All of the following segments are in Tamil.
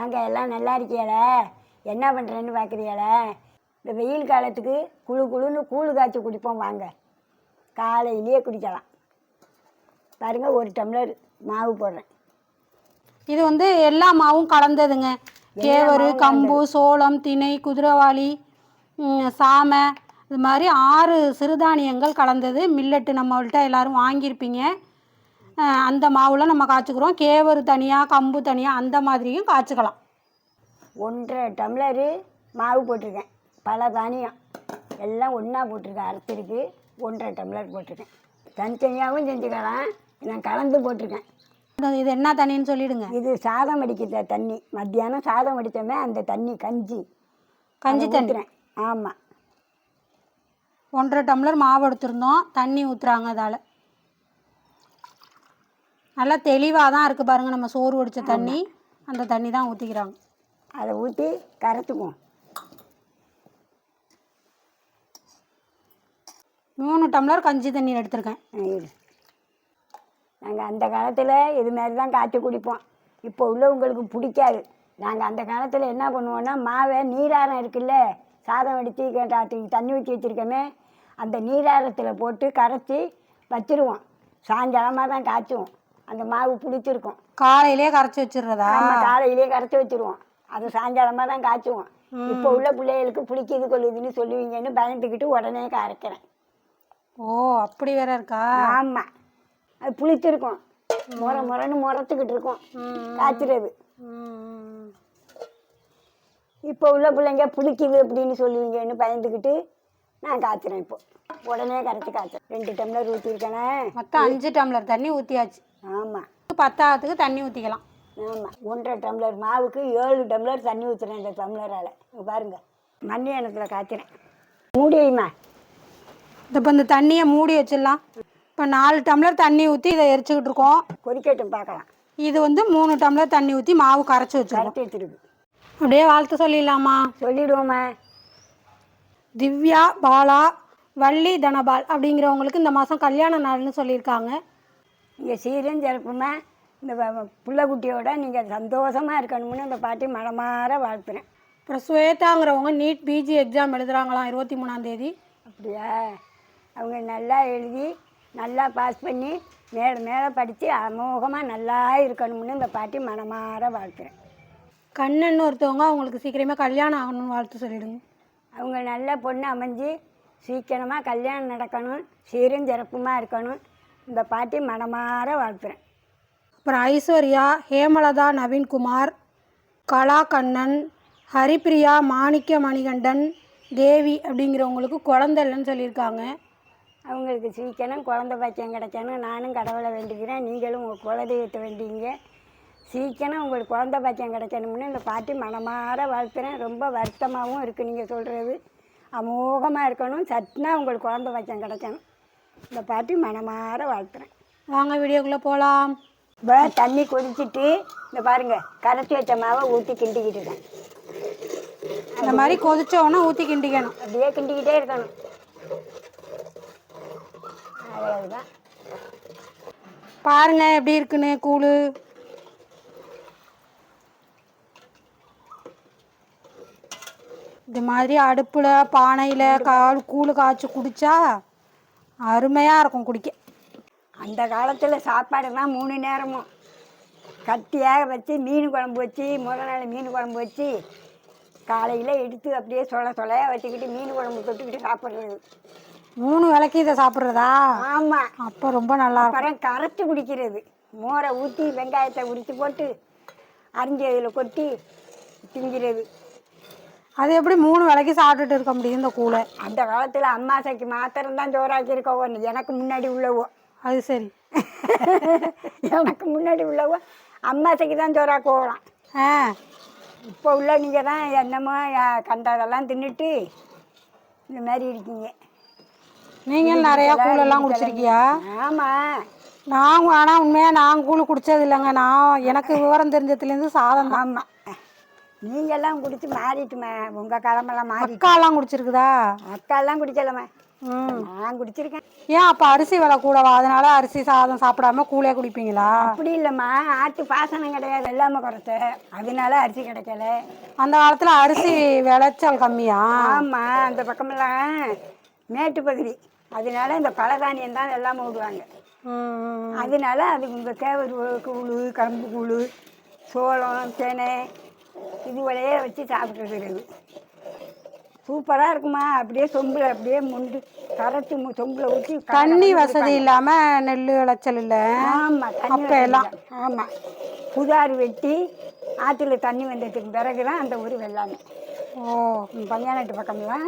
வாங்க எல்லாம் நல்லா இருக்கியால என்ன பண்ணுறேன்னு பார்க்குறியால இந்த வெயில் காலத்துக்கு குளு குளுன்னு கூழு காய்ச்சி குடிப்போம் வாங்க. காலையிலேயே குடிக்கலாம். பாருங்க ஒரு டம்ளர் மாவு போடுறேன். இது வந்து எல்லா மாவும் கலந்ததுங்க. கேவரு கம்பு சோளம் திணை குதிரைவாளி சாமை இது மாதிரி ஆறு சிறுதானியங்கள் கலந்தது. மில்லட்டு நம்மள்ட்ட எல்லாரும் வாங்கியிருப்பீங்க. அந்த மாவில் நம்ம காய்ச்சிக்கிறோம். கேவரு தனியாக கம்பு தனியாக அந்த மாதிரியும் காய்ச்சிக்கலாம். ஒன்றரை டம்ளரு மாவு போட்டிருக்கேன். பல தானியம். எல்லாம் ஒன்றா போட்டிருக்கேன். அரைச்சிருக்கு. ஒன்றரை டம்ளர் போட்டிருக்கேன். தனித்தனியாகவும் செஞ்சுக்கலாம். நான் கலந்து போட்டிருக்கேன். இது- என்ன தண்ணின்னு சொல்லிடுங்க. இது சாதம் வடிக்கிற தண்ணி. மத்தியானம் சாதம் வடித்தோமே அந்த தண்ணி கஞ்சி. கஞ்சி தண்ணி. ஆமாம் ஒன்றரை டம்ளர் மாவு எடுத்திருந்தோம். தண்ணி ஊற்றுறாங்க அதால். நல்லா தெளிவாக தான் இருக்குது பாருங்கள் நம்ம சோறு வடித்த தண்ணி. அந்த தண்ணி தான் ஊற்றிக்கிறாங்க அதை ஊற்றி கரைச்சிக்குவோம் மூணு டம்ளர் கஞ்சி தண்ணி எடுத்திருக்கேன். நாங்கள் அந்த காலத்தில் இது மாதிரி தான் காய்ச்சி குடிப்போம். இப்போ உள்ளவங்களுக்கு பிடிக்காது. நாங்கள் அந்த காலத்தில் என்ன பண்ணுவோம்னா மாவை நீராரம் இருக்குல்ல சாதம் வடித்து தண்ணி ஊற்றி வச்சுருக்கோமே அந்த நீராரத்தில் போட்டு கரைச்சி வச்சிருவோம். சாயங்காலமாக தான் காய்ச்சுவோம். அந்த மாவு புளிச்சிருக்கும். காலையிலே கரைச்சி வச்சிடுறதா? நம்ம காலையிலேயே கரைச்சி வச்சிருவோம். அது சாயங்காலமாக தான் காய்ச்சுவோம். இப்போ உள்ள பிள்ளைகளுக்கு பிடிக்குது கொள்ளுதுன்னு சொல்லுவீங்கன்னு பயந்துக்கிட்டு உடனே கரைக்கிறேன். ஓ அப்படி வேற இருக்கா? ஆமாம் அது புளிச்சிருக்கும். முற முறன்னு முறத்துக்கிட்டு இருக்கும். காய்ச்சிறது. இப்போ உள்ள பிள்ளைங்க புளிக்குது அப்படின்னு சொல்லுவீங்கன்னு பயந்துக்கிட்டு நான் காய்ச்சுறேன் இப்போ. உடனே கரைச்சி காய்ச்சேன் ரெண்டு டம்ளர் ஊற்றிருக்கேனே மொத்தம் அஞ்சு டம்ளர் தண்ணி ஊற்றியாச்சு ஆமாம் பத்தாவதுக்கு தண்ணி ஊற்றிக்கலாம் ஆமாம் ஒன்றரை டம்ளர் மாவுக்கு ஏழு டம்ளர் தண்ணி ஊற்றுறேன் இந்த டம்ளரால். பாருங்க. மண்ணி எண்ணத்தில் காய்ச்சிறேன் மூடியுமா இப்போ இந்த தண்ணியை மூடி வச்சிடலாம். இப்போ நாலு டம்ளர் தண்ணி ஊற்றி இதை எரிச்சுக்கிட்டு இருக்கோம். கொதிக்கட்டும் பார்க்கலாம். இது வந்து மூணு டம்ளர் தண்ணி ஊற்றி மாவு கரைச்சி வச்சிருக்கோம். கரைச்சி வச்சிருக்கு. அப்படியே வாழ்த்து சொல்லிடலாமா? சொல்லிடுவோம்மா. திவ்யா பாலா வள்ளி தனபால் அப்படிங்கிறவங்களுக்கு இந்த மாதம் கல்யாண நாள்னு சொல்லியிருக்காங்க. நீங்கள் சீரும் சிறப்புமா இந்த புள்ளக்குட்டியோட நீங்கள் சந்தோஷமாக இருக்கணும்னு இந்த பாட்டி மனமாற வாழ்த்துறேன். அப்புறம் ஸ்வேதாங்கிறவங்க நீட் பிஜி எக்ஸாம் எழுதுறாங்களாம் இருபத்தி மூணாந்தேதி அப்படியா? அவங்க நல்லா எழுதி நல்லா பாஸ் பண்ணி மேலே மேலே படித்து அமோகமாக நல்லா இருக்கணும்னு இந்த பாட்டி மனமாற வாழ்த்துறேன். கண்ணன் ஒருத்தவங்க அவங்களுக்கு சீக்கிரமே கல்யாணம் ஆகணும்னு வாழ்த்து சொல்லிடுங்க. அவங்க நல்ல பொண்ணு அமைஞ்சு சீக்கிரமாக கல்யாணம் நடக்கணும் சீரும் சிறப்புமாக இருக்கணும் இந்த பாட்டி மனமாற வாழ்த்துறேன். அப்புறம் ஐஸ்வர்யா ஹேமலதா நவீன்குமார் கலா கண்ணன் ஹரிப்பிரியா மாணிக்க மணிகண்டன் தேவி அப்படிங்கிறவங்களுக்கு குழந்தை இல்லைன்னு சொல்லியிருக்காங்க. அவங்களுக்கு சீக்கிரம் குழந்த பாக்கியம் கிடைக்கணும். நானும் கடவுளை வேண்டிக்கிறேன் நீங்களும் உங்கள் குலதெய்வத்தை வேண்டிங்க சீக்கிரம் உங்களுக்கு குழந்த பாக்கியம் கிடைக்கணும்னு இந்த பாட்டி மனமாற வாழ்த்துறேன். ரொம்ப வருத்தமாகவும் இருக்குது நீங்கள் சொல்கிறது அமோகமாக இருக்கணும். சட்டுனா உங்களுக்கு குழந்த பாக்கியம் கிடைக்கணும். இந்த பாட்டி மனமாற வாழ்த்துறேன். வாங்க வீடியோக்குள்ளே போகலாம் இப்போ தண்ணி கொதிச்சிட்டு இந்த பாருங்க கரைச்சி வச்ச மாவை ஊற்றி கிண்டிக்கிட்டு இருக்கேன் இந்த மாதிரி கொதிச்சோன்னா ஊற்றி கிண்டிக்கணும். அப்படியே கிண்டிக்கிட்டே இருக்கணும். அவ்வளவுதான் பாருங்க எப்படி இருக்குன்னு கூழு. இது மாதிரி அடுப்பில் பானையில் கால் கூழு காய்ச்சி குடித்தா அருமையாக இருக்கும் குடிக்க. அந்த காலத்தில் சாப்பாடுலாம் மூணு நேரமும். கட்டியாக வச்சு மீன் குழம்பு வச்சு முதல் நாள் மீன் குழம்பு வச்சு காலையில் எடுத்து அப்படியே சொல சொலையாக வச்சுக்கிட்டு மீன் குழம்பு தொட்டுக்கிட்டு சாப்பிட்றது. மூணு வேளைக்கு இதை சாப்பிட்றதா? ஆமாம் அப்போ ரொம்ப நல்லா அப்புறம் கரைச்சி குடிக்கிறது. மோரை ஊற்றி வெங்காயத்தை உரித்து போட்டு அரிஞ்சு அதில் கொட்டி திங்கிறது. அது எப்படி மூணு வேளைக்கு சாப்பிட்டுட்டு இருக்க முடியும் இந்த கூழை? அந்த காலத்தில் அம்மாசைக்கு மாத்திரம்தான் சோறாக்கி இருக்கவோ எனக்கு முன்னாடி உள்ளவோ? அது சரி. எனக்கு முன்னாடி உள்ளவோ? அம்மாசைக்கு தான் சோறாக்குவோலாம் ஆ. இப்போ உள்ள நீங்கள் தான் என்னமோ கண்டதெல்லாம் தின்னுட்டு இந்த மாதிரி இருக்கீங்க. நீங்கள் நிறையா கூழெல்லாம் குடிச்சிருக்கியா? ஆமாம் நான் ஆனால் உண்மையாக நான் கூழ் குடிச்சது இல்லைங்க. நான் எனக்கு விவரம் தெரிஞ்சதுலேருந்து சாதம் தான். ஆமாம் நீங்கள்லாம் குடிச்சு மாறிட்டுமே உங்கள் காலமெல்லாம் மாறி அக்காலாம் குடிச்சிருக்குதா? அக்காலாம் குடிக்கலம்மா ம். நான் குடிச்சிருக்கேன். ஏன் அப்போ அரிசி விலை கூடவா? அதனால அரிசி சாதம் சாப்பிடாம கூழே குடிப்பீங்களா? அப்படி இல்லைம்மா. ஆட்டு பாசனம் கிடையாது எல்லாமே குறைச்ச அதனால அரிசி கிடைக்கல. அந்த காலத்தில் அரிசி விளைச்சல் கம்மியா? ஆமாம் அந்த பக்கமெல்லாம் மேட்டு பகுதி. அதனால இந்த பலதானியம் தான் எல்லாமே விடுவாங்க அதனால அது இந்த கேவரு கூழு கரும்பு கூழு சோளம் தினை இதுவளையே வச்சு சாப்பிட்டுருக்குறது. சூப்பராக இருக்குமா? அப்படியே சொம்பில் அப்படியே முண்டு கரைச்சி சொம்பில் ஊற்றி தண்ணி வசதி இல்லாம நெல் விளைச்சல் இல்லை. ஆமாம் தண்ணி அப்ப எல்லாம். ஆமாம் புதாறு வெட்டி ஆற்றுல தண்ணி வந்ததுக்கு பிறகு தான் அந்த ஊர் வெள்ளாமை. ஓ. பஞ்சானத்து பக்கம்லாம்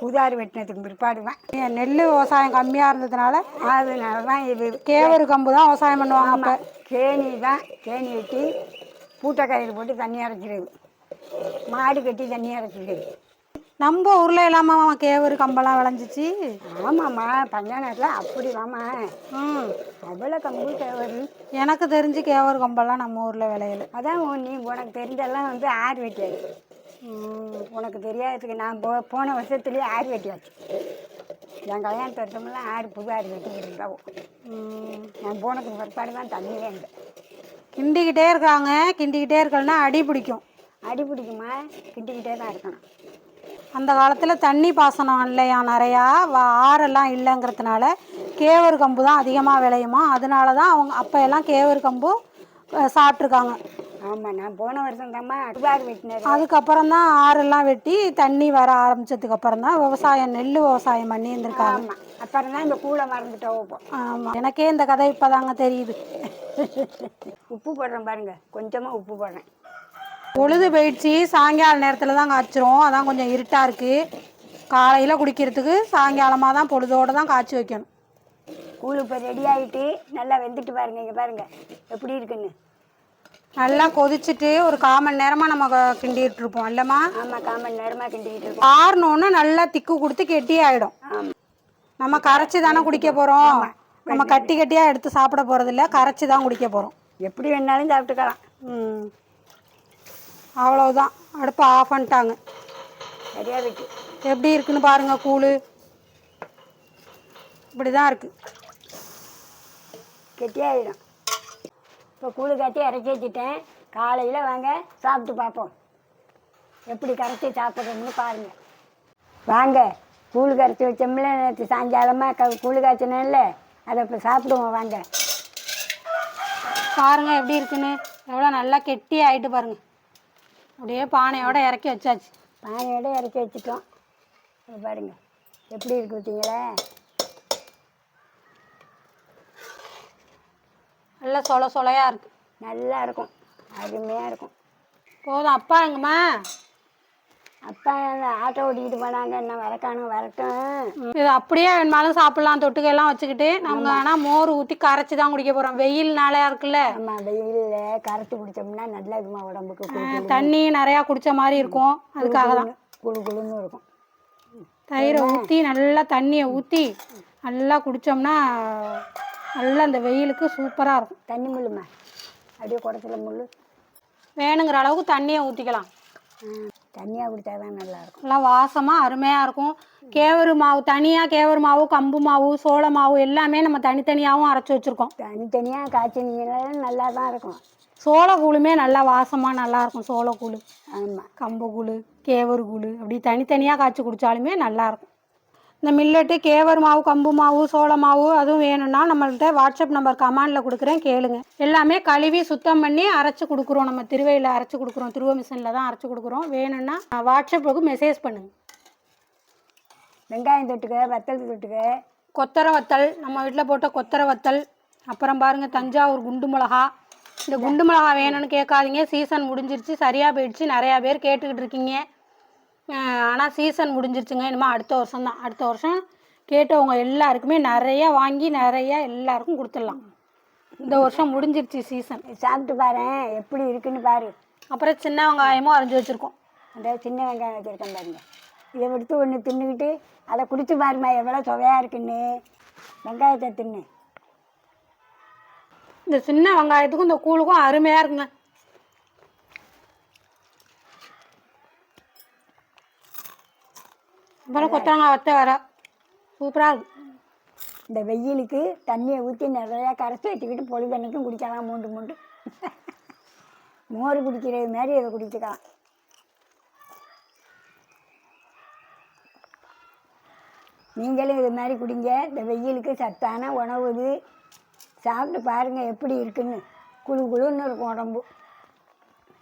புதாறு வெட்டினதுக்கு பிற்பாடு தான் ஏன் நெல் விவசாயம் கம்மியா இருந்ததுனால? அதனால தான் இது கேவரு கம்பு தான் விவசாயம் பண்ணுவாங்க அப்போ. கேணி தான் கேணி வெட்டி பூட்டை கயிறு போட்டு தண்ணி அரைக்கிறது. மாடு கட்டி தண்ணி அரைக்கிறது நம்ம ஊர்ல எல்லாமா கேவரு கம்பெல்லாம் விளைஞ்சிச்சு. ஆமாம்மா பஞ்சானத்தில் அப்படி வாமா ம். அவ்வளோ கம்பு தேவரு எனக்கு தெரிஞ்சு கேவரு கம்பெல்லாம் நம்ம ஊர்ல விளையல. அதான் நீ உனக்கு தெரிஞ்செல்லாம் வந்து ஆறு வெட்டியாச்சு. உனக்கு தெரியாததுக்கு நான் போ போன வருஷத்துலேயே ஆறு வெட்டியாச்சு. என் கல்யாணத்து வருஷமெல்லாம் ஆறு புது ஆறு வெட்டிக்கிட்டு இருந்தாவும். நான் போனதுக்கு பிற்பாடு தான் தண்ணியே இல்லை. கிண்டிக்கிட்டே இருக்காங்க. கிண்டிக்கிட்டே இருக்கலன்னா அடி பிடிக்கும். அடி பிடிக்குமா? கிட்டிக்கிட்டே தான் இருக்கணும். அந்த காலத்தில் தண்ணி பாசனம் இல்லையா நிறையா? ஆறெல்லாம் இல்லைங்கிறதுனால கேவரு கம்பு தான் அதிகமாக விளையுமா? அதனால தான் அவங்க அப்போ எல்லாம் கேவரு கம்பு சாப்பிட்ருக்காங்க ஆமாம் நான் போன வருஷம் தாம்மா அதுக்கப்புறம் தான் ஆறெல்லாம் வெட்டி தண்ணி வர ஆரம்பிச்சதுக்கு அப்புறம் தான் விவசாயம் நெல் விவசாயம் பண்ணி இருந்திருக்காங்க ஆமாம் அப்புறம் தான் இந்த கூளை மறந்துட்டோம் இப்போ. ஆமாம் எனக்கே இந்த கதை இப்போதாங்க தெரியுது. உப்பு போடுறேன் பாருங்க கொஞ்சமாக உப்பு போடுறேன். பொழுது போயிடுச்சு. சாயங்கால நேரத்தில் தான் காய்ச்சிரும். அதான் கொஞ்சம் இருட்டாக இருக்குது காலையில் குடிக்கிறதுக்கு சாயங்காலமாக தான் பொழுதோடு தான் காய்ச்சி வைக்கணும். கூழ் இப்போ ரெடி ஆகிட்டு நல்லா வெந்துட்டு பாருங்க. இங்கே பாருங்க. எப்படி இருக்குன்னு. நல்லா கொதிச்சுட்டு ஒரு கால் மணி நேரமாக நம்ம க- கிண்டிட்டு இருப்போம். இல்லைம்மா? ஆமாம் காமன் நேரமாக கிண்டிக்கிட்டு இருக்கோம் ஆறுனோன்னு நல்லா திக்கு கொடுத்து கெட்டி ஆகிடும் நம்ம கரைச்சி தானே குடிக்க போகிறோம் நம்ம கட்டி கட்டியாக எடுத்து சாப்பிட போகிறதில்ல கரைச்சி தான் குடிக்க போகிறோம் எப்படி வேணாலும் சாப்பிட்டுக்கலாம். ம். அவ்வளவுதான். அடுப்பை ஆஃப் பண்ணிட்டாங்க. சரியா இருக்கு எப்படி இருக்குன்னு பாருங்க கூழ். இப்படி தான் இருக்குது கெட்டியாகிடும் இப்போ கூழ் காட்டி இறக்கி வச்சுட்டேன். காலையில் வாங்க சாப்பிட்டு பார்ப்போம். எப்படி கரைச்சி சாப்பிட்றோம்னு பாருங்கள் வாங்க கூழ் கரைச்சி வச்சோம்ல நேற்று சாயங்காலமாக க கூழ் காய்ச்சினேன்ல அதை இப்போ சாப்பிடுவோம் வாங்க. பாருங்க எப்படி இருக்குன்னு. எவ்வளோ நல்லா கெட்டி ஆயிட்டு பாருங்க. அப்படியே பானையோட இறக்கி வச்சாச்சு. பானையோட இறக்கி வச்சுட்டோம். இங்க பாருங்க. எப்படி இருக்கு பார்த்தீங்களா? நல்லா சொல சொலையாக இருக்கு. நல்லா இருக்கும். அருமையாக இருக்கும். போதும் அப்பா எங்கம்மா அப்பா அந்த ஆட்டோ ஓட்டிக்கிட்டு போனாங்க. என்ன வரக்கானும் வரட்டும். இது அப்படியே வேணுமாலும் சாப்பிட்லாம். தொட்டுக்கையெல்லாம் வச்சுக்கிட்டு நம்ம ஆனால் மோர் ஊற்றி கரைச்சி தான் குடிக்க போகிறோம் வெயில் நாளாக இருக்குல்ல. ஆமாம் வெயிலில் கரைச்சி குடித்தோம்னா நல்லதுமா உடம்புக்கு குளு அஹ் தண்ணி நிறையா குடிச்ச மாதிரி இருக்கும். அதுக்காக தான். குளு குளுன்னு இருக்கும். தயிரை ஊற்றி நல்லா தண்ணியை ஊற்றி நல்லா குடித்தோம்னா நல்லா இந்த வெயிலுக்கு சூப்பராக இருக்கும். தண்ணி முள்ளுமா? அப்படியே குடத்துல முள் வேணுங்கிற அளவுக்கு தண்ணியை ஊற்றிக்கலாம் தண்ணியாக குடித்தா தான் நல்லாயிருக்கும். நல்லா வாசமாக அருமையாக இருக்கும். கேவரு மாவு தனியாக கேவரு மாவு கம்பு மாவு சோள மாவு எல்லாமே நம்ம தனித்தனியாகவும் அரைச்சி வச்சுருக்கோம். தனித்தனியாக காய்ச்சினீங்கன்னா நல்லா தான் இருக்கும். சோள கூழுமே நல்லா வாசமாக நல்லாயிருக்கும் சோள கூழ் ஆமாம் கம்பு கூழ் கேவரு கூழ் அப்படி தனித்தனியாக காய்ச்சி குடித்தாலுமே நல்லாயிருக்கும். இந்த மில்லட்டு கேவர் மாவு கம்பு மாவு சோள மாவு அதுவும் வேணும்னா நம்மள்ட்ட வாட்ஸ்அப் நம்பர் கமாண்டில் கொடுக்குறேன் கேளுங்க. எல்லாமே கழுவி சுத்தம் பண்ணி அரைச்சி கொடுக்குறோம். நம்ம திருவையில் அரைச்சி கொடுக்குறோம். திருவ மிஷினில் தான் அரைச்சி கொடுக்குறோம். வேணும்னா வாட்ஸ்அப்புக்கு மெசேஜ் பண்ணுங்க. வெங்காயம் தொட்டுக்க வத்தல் தொட்டுக்க. கொத்தரை வத்தல் நம்ம வீட்டில் போட்ட கொத்தரை வத்தல். அப்புறம் பாருங்கள் தஞ்சாவூர் குண்டு மிளகா. இந்த குண்டு மிளகா வேணும்னு கேட்காதீங்க. சீசன் முடிஞ்சிருச்சு சரியாக போயிடுச்சு. நிறையா பேர் கேட்டுக்கிட்டு இருக்கீங்க. ஆனால் சீசன் முடிஞ்சிருச்சுங்க. இனிமேல் அடுத்த வருஷம் தான் அடுத்த வருஷம் கேட்டவங்க எல்லாருக்குமே நிறையா வாங்கி நிறையா எல்லாருக்கும் கொடுத்துடலாம். இந்த வருஷம் முடிஞ்சிருச்சு சீசன் சாப்பிட்டு பாரு. எப்படி இருக்குன்னு பாரு. அப்புறம் சின்ன வெங்காயமும் அரைஞ்சி வச்சுருக்கோம். அந்த சின்ன வெங்காயம் வச்சுருக்கேன் பாருங்க. இதை எடுத்து ஒன்று தின்னுக்கிட்டு அதை குடிச்சு பாருமா எவ்வளோ சுவையாக இருக்குன்னு. வெங்காயத்தை தின்னு. இந்த சின்ன வெங்காயத்துக்கும் இந்த கூழுக்கும் அருமையாக இருக்குங்க. அப்புறம் கொத்தவங்காய் வத்த வர சூப்பராக இருக்கு. இந்த வெயிலுக்கு தண்ணியை ஊற்றி நிறையா கரைச்சி வச்சுக்கிட்டு பொழுதன்னைக்கும் குடிக்கலாம் மூண்டு மூண்டு மோர் குடிக்கிறது மாதிரி இதை குடிச்சுக்கலாம். நீங்களும் இது மாதிரி குடிங்க. இந்த வெயிலுக்கு சத்தான உணவு இது. சாப்பிட்டு பாருங்கள் எப்படி இருக்குன்னு. குழு குழுன்னு இருக்கும் உடம்பு.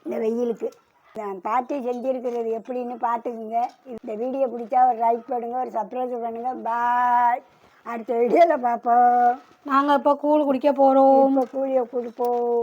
இந்த வெயிலுக்கு. நான் பாட்டி செஞ்சுருக்கிறது எப்படின்னு பார்த்துக்குங்க. இந்த வீடியோ பிடிச்சா ஒரு லைக் பண்ணுங்க ஒரு சப்ஸ்கிரைப் பண்ணுங்க. பாய் அடுத்த வீடியோவில் பார்ப்போம். நாங்கள் இப்போ கூழ் குடிக்க போகிறோம் இப்போ கூலியை கொடுப்போம்.